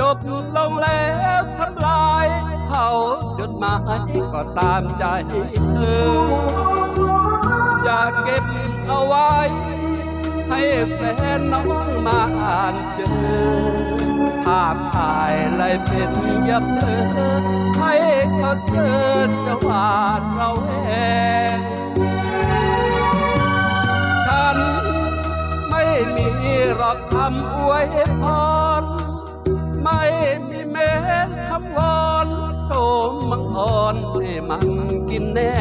จบลงแล้วทำลายเขาจดหมายก็ตามใจเธออยากเก็บเอาไว้ ให้แฟนน้องมาอ่านเจอภาพถ่ายเลยเป็นยับเธอให้เขาเจอจะหวาดเรา ไม่มีแม้คำวอนโชมมังอ่อนให้มันกินแน่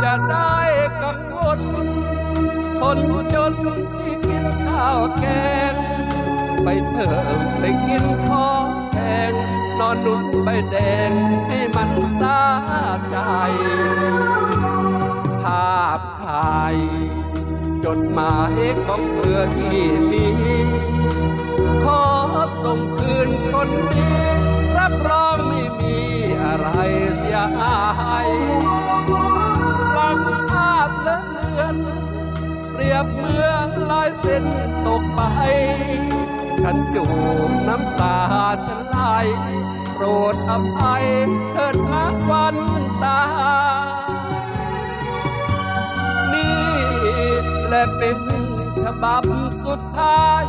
อย่าได้กังวลคนจนที่กินข้าวแกงไปเถิมไปกินขอแพงนอนนุ่นใบแดงให้มันตาใจ ภาพถ่ายจดหมายของเธอที่มี ส่งคืนคนดีรับรองไม่มีอะไรเสียหายหลังภาพเลอะเลือนเปรียบเมื่อลายเส้นตกไป ฉันจูบน้ำตาฉันไหลโปรดอภัยเถิดนะวันตา นี่แหละเป็นฉบับสุดท้าย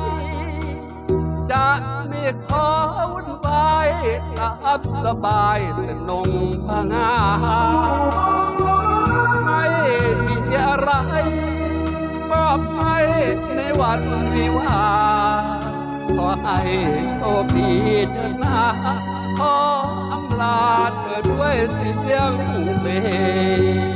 จะม่ขอวุ่นวายหลับสบายแต่นงพงาไม่มีอะไรมอบให้ในวันวิวาขอให้โชคดีเถิดนาขออำลาเธอด้วยเสียงเพลง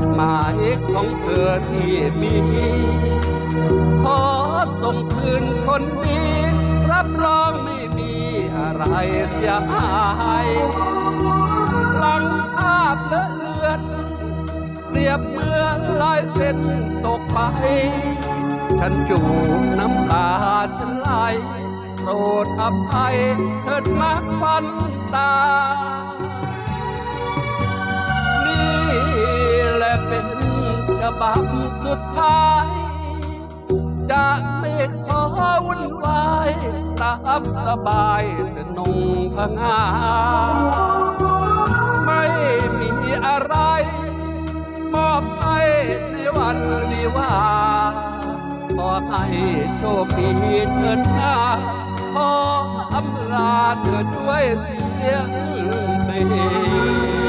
ดหมายของเธอที่มี ขอส่งคืนคนดีรับรองไม่มีอะไรเสียหายหลังภาพเลอะเลือนเรียบเมื่อลายเส้นตกไป ฉันจูบน้ำตาฉันไหลโปรดอภัยเถิดนักฟันตา บับสุดท้ายจะไม่ขอวุ่นวายตามสบายแต่นงพงาไม่มีอะไรมอบให้ในวันวิวาขอให้โชคดีเถิดนาขออำลาเธอด้วยเสียงเพลง